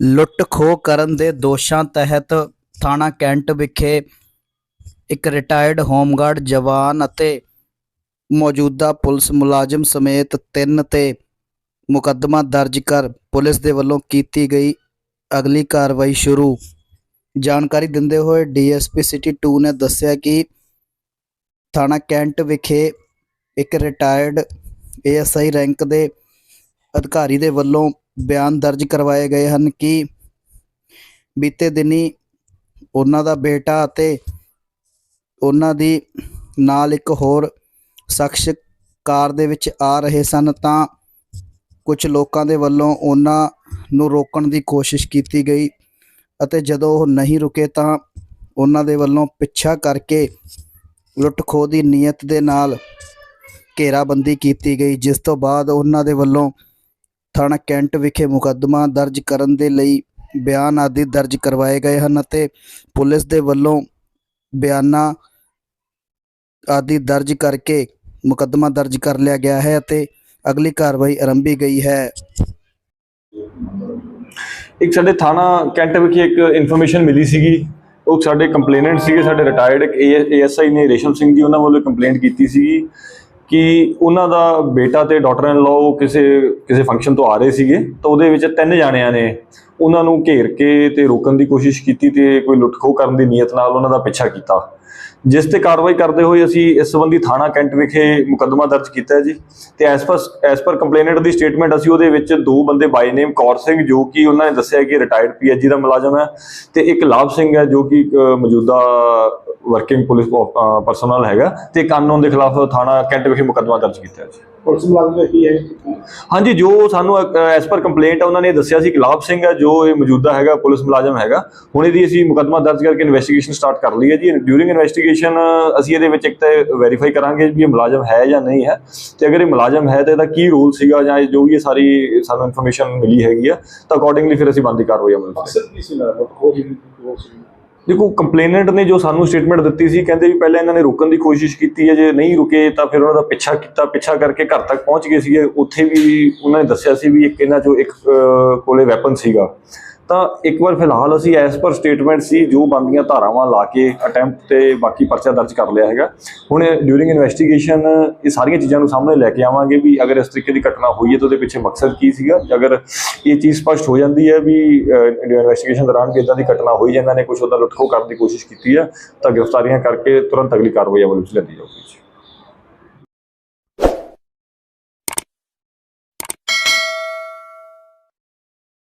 ਲੁੱਟ ਖੋਹ ਕਰਨ ਦੇ ਦੋਸ਼ਾਂ ਤਹਿਤ ਥਾਣਾ ਕੈਂਟ ਵਿਖੇ ਇੱਕ ਰਿਟਾਇਰਡ ਹੋਮਗਾਰਡ ਜਵਾਨ ਅਤੇ ਮੌਜੂਦਾ ਪੁਲਿਸ ਮੁਲਾਜ਼ਮ ਸਮੇਤ ਤਿੰਨ ਤੇ ਮੁਕੱਦਮਾ ਦਰਜ ਕਰ ਪੁਲਿਸ ਦੇ ਵੱਲੋਂ ਕੀਤੀ ਗਈ ਅਗਲੀ ਕਾਰਵਾਈ ਸ਼ੁਰੂ। ਜਾਣਕਾਰੀ ਦਿੰਦੇ ਹੋਏ ਡੀਐਸਪੀ ਸਿਟੀ 2 ਨੇ ਦੱਸਿਆ ਕਿ ਥਾਣਾ ਕੈਂਟ ਵਿਖੇ ਇੱਕ ਰਿਟਾਇਰਡ ਏਐਸਆਈ ਰੈਂਕ ਦੇ ਅਧਿਕਾਰੀ ਦੇ ਵੱਲੋਂ ਬਿਆਨ ਦਰਜ ਕਰਵਾਏ ਗਏ ਹਨ ਕਿ ਬੀਤੇ ਦਿਨੀ ਉਹਨਾਂ ਦਾ ਬੇਟਾ ਅਤੇ ਉਹਨਾਂ ਦੀ ਨਾਲ ਇੱਕ ਹੋਰ ਸ਼ਖਸ ਕਾਰ ਦੇ ਵਿੱਚ ਆ ਰਹੇ ਸਨ ਤਾਂ ਕੁਝ ਲੋਕਾਂ ਦੇ ਵੱਲੋਂ ਉਹਨਾਂ ਨੂੰ ਰੋਕਣ ਦੀ ਕੋਸ਼ਿਸ਼ ਕੀਤੀ ਗਈ ਅਤੇ ਜਦੋਂ ਉਹ ਨਹੀਂ ਰੁਕੇ ਤਾਂ ਉਹਨਾਂ ਦੇ ਵੱਲੋਂ ਪਿੱਛਾ ਕਰਕੇ ਲੁੱਟ ਖੋਹ ਦੀ ਨੀਅਤ ਦੇ ਨਾਲ ਘੇਰਾਬੰਦੀ ਕੀਤੀ ਗਈ, ਜਿਸ ਤੋਂ ਬਾਅਦ ਉਹਨਾਂ ਦੇ ਵੱਲੋਂ ਥਾਣਾ ਕੈਂਟ ਵਿਖੇ ਮੁਕੱਦਮਾ ਦਰਜ ਕਰਨ ਦੇ ਲਈ ਬਿਆਨ ਆਦਿ ਦਰਜ ਕਰਵਾਏ ਗਏ ਹਨ ਅਤੇ ਪੁਲਿਸ ਦੇ ਵੱਲੋਂ ਬਿਆਨਾਂ ਆਦਿ ਦਰਜ ਕਰਕੇ ਮੁਕੱਦਮਾ ਦਰਜ ਕਰ ਲਿਆ ਗਿਆ ਹੈ ਅਤੇ ਅਗਲੀ ਕਾਰਵਾਈ ਆਰੰਭੀ ਗਈ ਹੈ। ਇੱਕ ਸਾਡੇ ਥਾਣਾ ਕੈਂਟ ਵਿਖੇ ਇੱਕ ਇਨਫੋਰਮੇਸ਼ਨ ਮਿਲੀ ਸੀਗੀ। ਉਹ ਸਾਡੇ ਕੰਪਲੇਨੈਂਟ ਸੀਗੇ, ਸਾਡੇ ਰਿਟਾਇਰਡ ਏਐਸਆਈ ਨੇ ਰੇਸ਼ਮ ਸਿੰਘ ਜੀ ਉਹਨਾਂ ਵੱਲੋਂ ਕੰਪਲੇਂਟ ਕੀਤੀ ਸੀਗੀ। ਕਿ ਉਹਨਾਂ ਦਾ ਬੇਟਾ ਤੇ ਡਾਟਰ ਇਨ ਲਾਅ ਕਿਸੇ ਕਿਸੇ ਫੰਕਸ਼ਨ ਤੋਂ ਆ ਰਹੇ ਸੀਗੇ, ਤਾਂ ਉਹਦੇ ਵਿੱਚ ਤਿੰਨ ਜਾਣਿਆਂ ਨੇ ਉਹਨਾਂ ਨੂੰ ਘੇਰ ਕੇ ਤੇ ਰੋਕਣ ਦੀ ਕੋਸ਼ਿਸ਼ ਕੀਤੀ ਤੇ ਕੋਈ ਲੁੱਟਖੋ ਕਰਨ ਦੀ ਨੀਅਤ ਨਾਲ ਉਹਨਾਂ ਦਾ ਪਿੱਛਾ ਕੀਤਾ। ਜਿਸ ਤੇ ਕਾਰਵਾਈ ਕਰਦੇ ਹੋਏ ਅਸੀਂ ਇਸ ਸੰਬੰਧੀ ਥਾਣਾ ਕੈਂਟ ਵਿਖੇ ਮੁਕੱਦਮਾ ਦਰਜ ਕੀਤਾ ਹੈ ਜੀ। ਤੇ as per as per complainant ਦੀ ਸਟੇਟਮੈਂਟ ਅਸੀਂ ਉਹਦੇ ਵਿੱਚ ਦੋ ਬੰਦੇ ਬਾਈ ਨੇਮ ਕੌਰ ਸਿੰਘ ਜੋ ਕਿ ਉਹਨਾਂ ਨੇ ਦੱਸਿਆ ਕਿ ਰਿਟਾਇਰਡ ਪੀਐਚਜੀ ਦਾ ਮੁਲਾਜ਼ਮ ਹੈ ਤੇ ਇੱਕ ਲਾਭ ਸਿੰਘ ਹੈ ਜੋ ਕਿ ਇੱਕ ਮੌਜੂਦਾ ਵਰਕਿੰਗ ਪੁਲਿਸ ਪਰਸਨਲ ਹੈਗਾ ਤੇ ਕਾਨੂੰਨ ਦੇ ਖਿਲਾਫ ਥਾਣਾ ਕੈਂਟ ਵਿਖੇ ਮੁਕੱਦਮਾ ਦਰਜ ਕੀਤਾ ਹੈ ਜੀ। ਪੁਲਿਸ ਮੁਲਾਜ਼ਮ ਦਾ ਕੀ ਹੈ ਹਾਂਜੀ ਜੋ ਸਾਨੂੰ ਐਸ ਪਰ ਕੰਪਲੇਂਟ ਉਹਨਾਂ ਨੇ ਦੱਸਿਆ ਸੀ ਕਿ ਲਾਭ ਸਿੰਘ ਹੈ ਜੋ ਇਹ ਮੌਜੂਦਾ ਹੈਗਾ ਪੁਲਿਸ ਮੁਲਾਜ਼ਮ ਹੈਗਾ ਹੁਣ ਇਹਦੀ ਅਸੀਂ ਮੁਕੱਦਮਾ ਦਰਜ ਕਰਕੇ ਇਨਵੈਸਟੀਗੇਸ਼ਨ ਸਟਾਰਟ ਕਰ ਲਈ ਹੈ ਜੀ। ਡਿਊਰਿੰਗ ਇਨਵੈਸਟੀਗੇਸ਼ਨ ਅਸੀਂ ਇਹਦੇ ਵਿੱਚ ਇੱਕ ਤਾਂ ਵੈਰੀਫਾਈ ਕਰਾਂਗੇ ਵੀ ਇਹ ਮੁਲਾਜ਼ਮ ਹੈ ਜਾਂ ਨਹੀਂ ਹੈ। ਤੇ ਅਗਰ ਇਹ ਮੁਲਾਜ਼ਮ ਹੈ ਤਾਂ ਇਹਦਾ ਕੀ ਰੋਲ ਸੀਗਾ ਜਾਂ ਜੋ ਵੀ ਇਹ ਸਾਰੀ ਸਾਨੂੰ ਇਨਫੋਰਮੇਸ਼ਨ ਮਿਲੀ ਹੈਗੀ ਆ ਤਾਂ ਅਕੋਰਡਿੰਗਲੀ ਫਿਰ ਅਸੀਂ ਬੰਦੀ ਕਾਰਵਾਈ ਅਮਲ ਕਰਾਂਗੇ ਦੇਖੋ ਕੰਪਲੇਨੈਂਟ ਨੇ ਜੋ ਸਾਨੂੰ ਸਟੇਟਮੈਂਟ ਦਿੱਤੀ ਸੀ, ਕਹਿੰਦੇ ਵੀ ਪਹਿਲਾਂ ਇਹਨਾਂ ਨੇ ਰੁਕਣ ਦੀ ਕੋਸ਼ਿਸ਼ ਕੀਤੀ ਹੈ, ਜੇ ਨਹੀਂ ਰੁਕੇ ਤਾਂ ਫਿਰ ਉਹਨਾਂ ਦਾ ਪਿੱਛਾ ਕੀਤਾ, ਪਿੱਛਾ ਕਰਕੇ ਘਰ ਤੱਕ ਪਹੁੰਚ ਗਏ ਸੀਗੇ। ਉੱਥੇ ਵੀ ਉਹਨਾਂ ਨੇ ਦੱਸਿਆ ਸੀ ਵੀ ਇੱਕ ਇਹਨਾਂ ਚੋਂ ਇੱਕ ਕੋਲੇ ਵੈਪਨ ਸੀਗਾ। ਤਾਂ ਇੱਕ ਵਾਰ ਫਿਲਹਾਲ ਅਸੀਂ ਐਸ ਪਰ ਸਟੇਟਮੈਂਟ ਸੀ, ਜੋ ਬੰਦੀਆਂ ਧਾਰਾਵਾਂ ਲਾ ਕੇ ਅਟੈਂਪਟ ਤੇ ਬਾਕੀ ਪਰਚਾ ਦਰਜ ਕਰ ਲਿਆ ਹੈਗਾ। ਹੁਣ ਡਿਊਰਿੰਗ ਇਨਵੈਸਟੀਗੇਸ਼ਨ ਇਹ ਸਾਰੀਆਂ ਚੀਜ਼ਾਂ ਨੂੰ ਸਾਹਮਣੇ ਲੈ ਕੇ ਆਵਾਂਗੇ ਵੀ ਅਗਰ ਇਸ ਤਰੀਕੇ ਦੀ ਘਟਨਾ ਹੋਈ ਹੈ ਤਾਂ ਉਹਦੇ ਪਿੱਛੇ ਮਕਸਦ ਕੀ ਸੀਗਾ? ਅਗਰ ਇਹ ਚੀਜ਼ ਸਪਸ਼ਟ ਹੋ ਜਾਂਦੀ ਹੈ ਵੀ ਇਨਵੈਸਟੀਗੇਸ਼ਨ ਦੌਰਾਨ ਕਿ ਇਦਾਂ ਦੀ ਘਟਨਾ ਹੋਈ ਹੈ, ਨੇ ਕੁਝ ਉਹਦਾ ਲੁੱਟਖੋ ਕਰਨ ਦੀ ਕੋਸ਼ਿਸ਼ ਕੀਤੀ ਹੈ ਤਾਂ ਗ੍ਰਿਫਤਾਰੀਆਂ ਕਰਕੇ ਤੁਰੰਤ ਅਗਲੀ ਕਾਰਵਾਈ ਅਮਲ ਵਿੱਚ ਲੈਂਦੀ ਜਾਊਗੀ।